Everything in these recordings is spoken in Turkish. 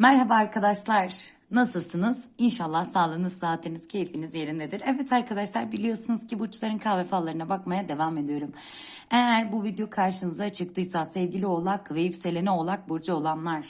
Merhaba arkadaşlar. Nasılsınız? İnşallah sağlığınız, saatiniz, keyfiniz yerindedir. Evet arkadaşlar biliyorsunuz ki burçların kahve fallarına bakmaya devam ediyorum. Eğer bu video karşınıza çıktıysa sevgili oğlak ve yükseleni oğlak burcu olanlar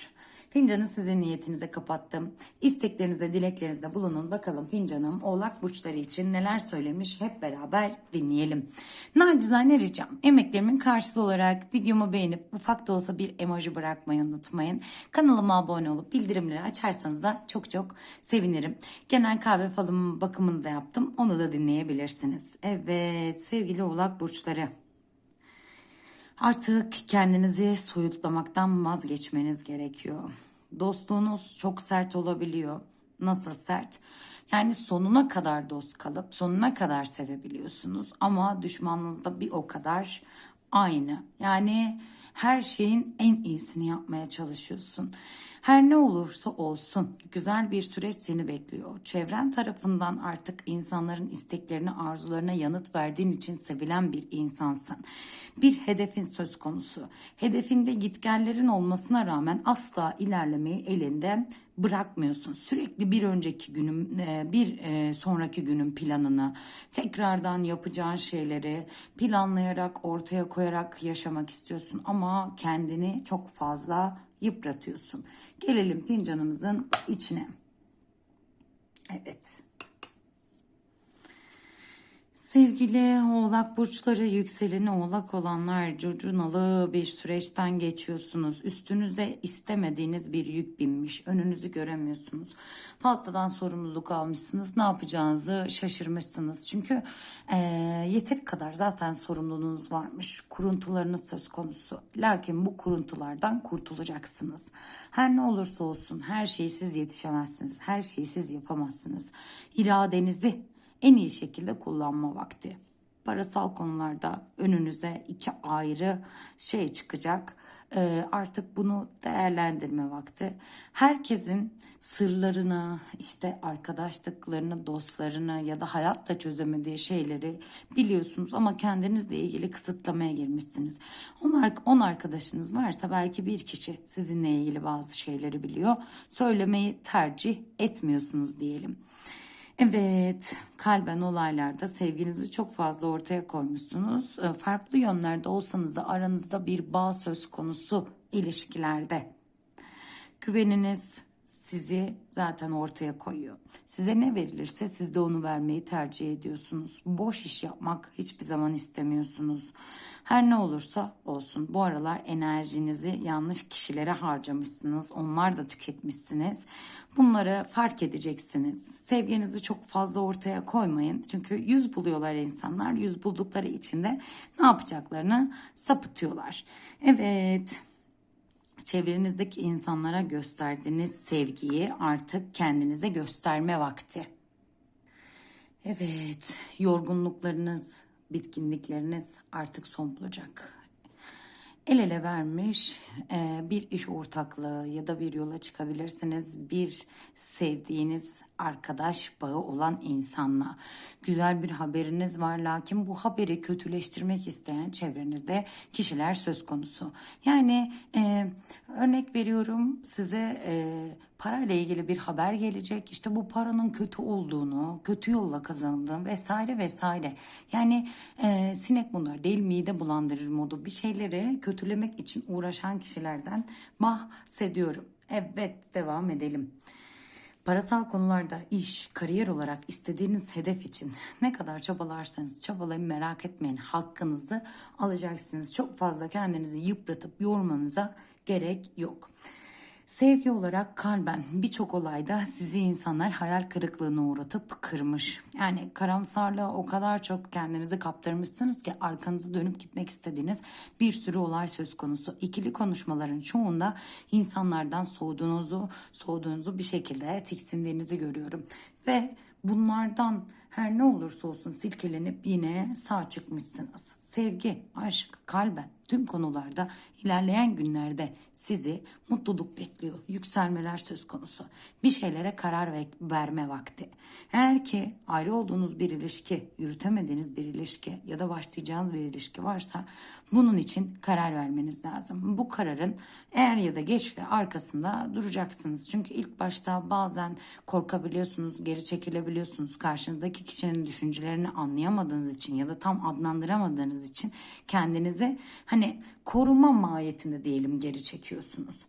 Fincanı sizin niyetinize kapattım. İsteklerinizde, dileklerinizde bulunun. Bakalım fincanım oğlak burçları için neler söylemiş hep beraber dinleyelim. Nacizane ricam emeklerimin karşılığı olarak videomu beğenip ufak da olsa bir emoji bırakmayı unutmayın. Kanalıma abone olup bildirimleri açarsanız da çok çok sevinirim. Genel kahve falımın bakımını da yaptım. Onu da dinleyebilirsiniz. Evet sevgili oğlak burçları. Artık kendinizi soyutlamaktan vazgeçmeniz gerekiyor. Dostluğunuz çok sert olabiliyor. Nasıl sert? Yani sonuna kadar dost kalıp sonuna kadar sevebiliyorsunuz ama düşmanınız da bir o kadar aynı. Yani her şeyin en iyisini yapmaya çalışıyorsun. Her ne olursa olsun güzel bir süreç seni bekliyor. Çevren tarafından artık insanların isteklerine, arzularına yanıt verdiğin için sevilen bir insansın. Bir hedefin söz konusu. Hedefinde gitgellerin olmasına rağmen asla ilerlemeyi elinden bırakmıyorsun. Sürekli bir önceki günün, e, bir e, sonraki günün planını, tekrardan yapacağın şeyleri planlayarak, ortaya koyarak yaşamak istiyorsun. Ama kendini çok fazla yıpratıyorsun. Gelelim fincanımızın içine. Evet. Sevgili oğlak burçları yükseleni oğlak olanlar curcunalı bir süreçten geçiyorsunuz. Üstünüze istemediğiniz bir yük binmiş. Önünüzü göremiyorsunuz. Fazladan sorumluluk almışsınız. Ne yapacağınızı şaşırmışsınız. Çünkü e, yeteri kadar zaten sorumluluğunuz varmış. Kuruntularınız söz konusu. Lakin bu kuruntulardan kurtulacaksınız. Her ne olursa olsun her şeyi siz yetişemezsiniz. Her şeyi siz yapamazsınız. İradenizi en iyi şekilde kullanma vakti. Parasal konularda önünüze iki ayrı şey çıkacak. Ee, artık bunu değerlendirme vakti. Herkesin sırlarını, işte arkadaşlıklarını, dostlarını ya da hayatta çözemediği şeyleri biliyorsunuz ama kendinizle ilgili kısıtlamaya girmişsiniz. On, on arkadaşınız varsa belki bir kişi sizinle ilgili bazı şeyleri biliyor. Söylemeyi tercih etmiyorsunuz diyelim. Evet, kalben olaylarda sevginizi çok fazla ortaya koymuşsunuz. Ee, Farklı yönlerde olsanız da aranızda bir bağ söz konusu ilişkilerde. Güveniniz sizi zaten ortaya koyuyor. Size ne verilirse siz de onu vermeyi tercih ediyorsunuz. Boş iş yapmak hiçbir zaman istemiyorsunuz. Her ne olursa olsun bu aralar enerjinizi yanlış kişilere harcamışsınız. Onlar da tüketmişsiniz. Bunları fark edeceksiniz. Sevginizi çok fazla ortaya koymayın. Çünkü yüz buluyorlar insanlar. Yüz buldukları için de ne yapacaklarını sapıtıyorlar. Evet çevrenizdeki insanlara gösterdiğiniz sevgiyi artık kendinize gösterme vakti. Evet, yorgunluklarınız, bitkinlikleriniz artık son bulacak. El ele vermiş e, bir iş ortaklığı ya da bir yola çıkabilirsiniz. Bir sevdiğiniz arkadaş bağı olan insanla. Güzel bir haberiniz var lakin bu haberi kötüleştirmek isteyen çevrenizde kişiler söz konusu. Yani e, örnek veriyorum size e, parayla ilgili bir haber gelecek. İşte bu paranın kötü olduğunu, kötü yolla kazanıldığını vesaire vesaire. Yani e, sinek bunlar değil mide bulandırır modu bir şeyleri kötülemek için uğraşan kişilerden bahsediyorum. Evet devam edelim. Parasal konularda iş, kariyer olarak istediğiniz hedef için ne kadar çabalarsanız çabalayın merak etmeyin. Hakkınızı alacaksınız. Çok fazla kendinizi yıpratıp yormanıza gerek yok. Sevgi olarak kalben birçok olayda sizi insanlar hayal kırıklığına uğratıp kırmış. Yani karamsarlığa o kadar çok kendinizi kaptırmışsınız ki arkanızı dönüp gitmek istediğiniz bir sürü olay söz konusu. İkili konuşmaların çoğunda insanlardan soğuduğunuzu, soğuduğunuzu bir şekilde tiksindiğinizi görüyorum. Ve bunlardan her ne olursa olsun silkelenip yine sağ çıkmışsınız. Sevgi, aşk, kalben Tüm konularda ilerleyen günlerde sizi mutluluk bekliyor. Yükselmeler söz konusu. Bir şeylere karar ve- verme vakti. Eğer ki ayrı olduğunuz bir ilişki, yürütemediğiniz bir ilişki ya da başlayacağınız bir ilişki varsa bunun için karar vermeniz lazım. Bu kararın eğer ya da geç de arkasında duracaksınız. Çünkü ilk başta bazen korkabiliyorsunuz, geri çekilebiliyorsunuz. Karşınızdaki kişinin düşüncelerini anlayamadığınız için ya da tam adlandıramadığınız için kendinizi hani koruma mahiyetinde diyelim geri çekiyorsunuz.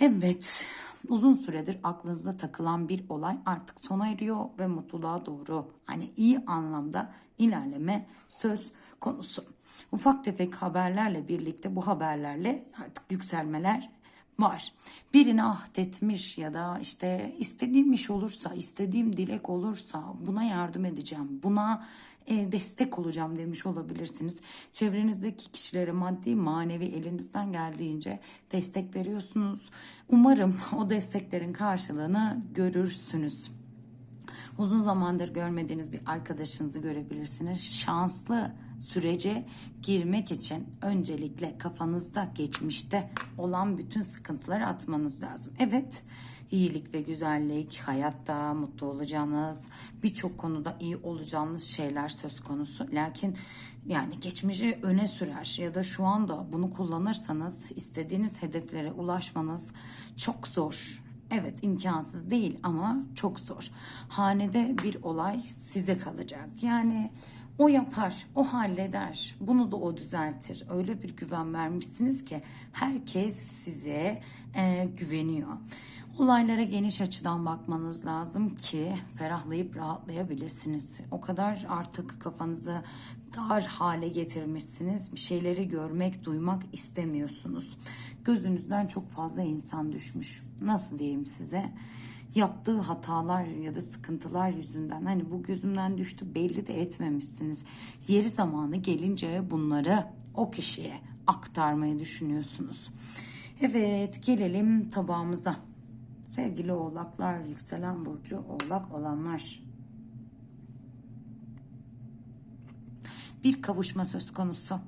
Evet, uzun süredir aklınıza takılan bir olay artık sona eriyor ve mutluluğa doğru hani iyi anlamda ilerleme söz konusu. Ufak tefek haberlerle birlikte bu haberlerle artık yükselmeler var. Birini ahdetmiş ya da işte istediğim iş olursa, istediğim dilek olursa buna yardım edeceğim. Buna e, destek olacağım demiş olabilirsiniz. Çevrenizdeki kişilere maddi manevi elinizden geldiğince destek veriyorsunuz. Umarım o desteklerin karşılığını görürsünüz. Uzun zamandır görmediğiniz bir arkadaşınızı görebilirsiniz. Şanslı sürece girmek için öncelikle kafanızda geçmişte olan bütün sıkıntıları atmanız lazım. Evet, iyilik ve güzellik, hayatta mutlu olacağınız, birçok konuda iyi olacağınız şeyler söz konusu. Lakin yani geçmişi öne sürer ya da şu anda bunu kullanırsanız istediğiniz hedeflere ulaşmanız çok zor. Evet imkansız değil ama çok zor. Hanede bir olay size kalacak. Yani o yapar, o halleder. Bunu da o düzeltir. Öyle bir güven vermişsiniz ki herkes size e, güveniyor. Olaylara geniş açıdan bakmanız lazım ki ferahlayıp rahatlayabilirsiniz. O kadar artık kafanızı dar hale getirmişsiniz. Bir şeyleri görmek, duymak istemiyorsunuz. Gözünüzden çok fazla insan düşmüş. Nasıl diyeyim size? Yaptığı hatalar ya da sıkıntılar yüzünden hani bu gözümden düştü belli de etmemişsiniz. Yeri zamanı gelince bunları o kişiye aktarmayı düşünüyorsunuz. Evet gelelim tabağımıza. Sevgili oğlaklar, yükselen burcu oğlak olanlar. Bir kavuşma söz konusu.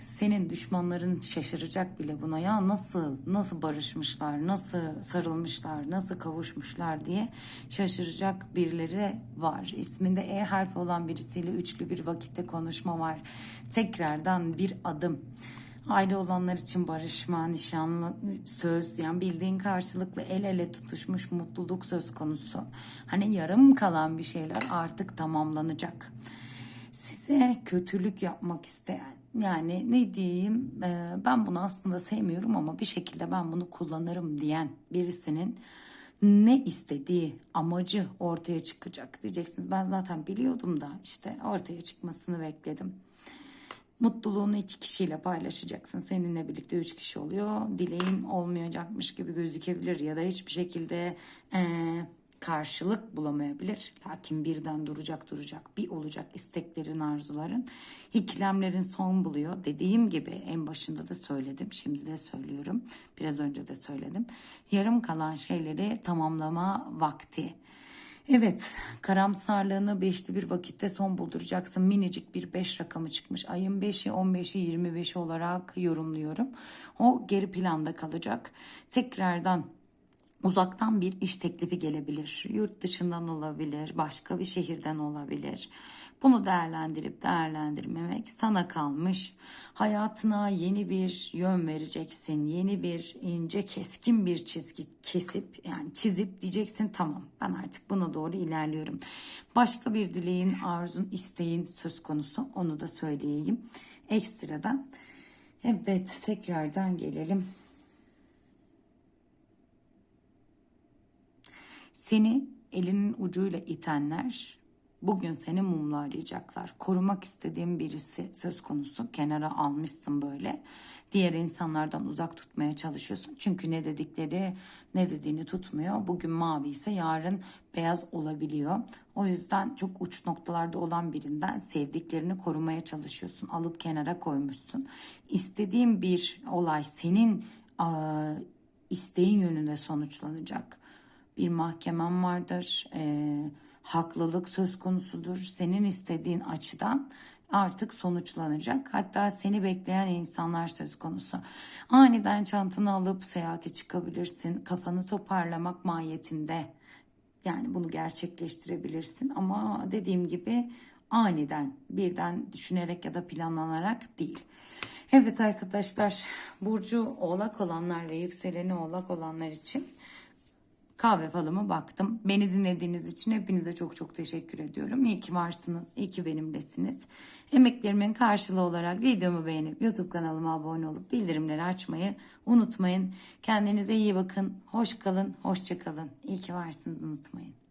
Senin düşmanların şaşıracak bile buna ya nasıl nasıl barışmışlar, nasıl sarılmışlar, nasıl kavuşmuşlar diye şaşıracak birileri var. İsminde E harfi olan birisiyle üçlü bir vakitte konuşma var. Tekrardan bir adım. Aile olanlar için barışma, nişanlı, söz yani bildiğin karşılıklı el ele tutuşmuş mutluluk söz konusu. Hani yarım kalan bir şeyler artık tamamlanacak. Size kötülük yapmak isteyen yani ne diyeyim e, ben bunu aslında sevmiyorum ama bir şekilde ben bunu kullanırım diyen birisinin ne istediği amacı ortaya çıkacak diyeceksiniz. Ben zaten biliyordum da işte ortaya çıkmasını bekledim. Mutluluğunu iki kişiyle paylaşacaksın. Seninle birlikte üç kişi oluyor. Dileğin olmayacakmış gibi gözükebilir ya da hiçbir şekilde eee, karşılık bulamayabilir. Lakin birden duracak duracak bir olacak isteklerin arzuların. İkilemlerin son buluyor. Dediğim gibi en başında da söyledim. Şimdi de söylüyorum. Biraz önce de söyledim. Yarım kalan şeyleri tamamlama vakti. Evet, karamsarlığını beşli bir vakitte son bulduracaksın. Minicik bir beş rakamı çıkmış. Ayın 5'i, 15'i, 25'i olarak yorumluyorum. O geri planda kalacak. Tekrardan uzaktan bir iş teklifi gelebilir. Yurt dışından olabilir, başka bir şehirden olabilir. Bunu değerlendirip değerlendirmemek sana kalmış. Hayatına yeni bir yön vereceksin. Yeni bir ince keskin bir çizgi kesip yani çizip diyeceksin tamam ben artık buna doğru ilerliyorum. Başka bir dileğin, arzun, isteğin söz konusu onu da söyleyeyim ekstradan. Evet tekrardan gelelim. Seni elinin ucuyla itenler bugün seni mumlarlayacaklar. Korumak istediğin birisi söz konusu. Kenara almışsın böyle. Diğer insanlardan uzak tutmaya çalışıyorsun. Çünkü ne dedikleri ne dediğini tutmuyor. Bugün mavi ise yarın beyaz olabiliyor. O yüzden çok uç noktalarda olan birinden sevdiklerini korumaya çalışıyorsun. Alıp kenara koymuşsun. İstediğin bir olay senin isteğin yönünde sonuçlanacak bir mahkemen vardır. Ee, haklılık söz konusudur. Senin istediğin açıdan artık sonuçlanacak. Hatta seni bekleyen insanlar söz konusu. Aniden çantanı alıp seyahate çıkabilirsin. Kafanı toparlamak mahiyetinde. Yani bunu gerçekleştirebilirsin ama dediğim gibi aniden birden düşünerek ya da planlanarak değil. Evet arkadaşlar Burcu oğlak olanlar ve yükseleni oğlak olanlar için kahve falıma baktım. Beni dinlediğiniz için hepinize çok çok teşekkür ediyorum. İyi ki varsınız, iyi ki benimlesiniz. Emeklerimin karşılığı olarak videomu beğenip YouTube kanalıma abone olup bildirimleri açmayı unutmayın. Kendinize iyi bakın, hoş kalın, hoşça kalın. İyi ki varsınız unutmayın.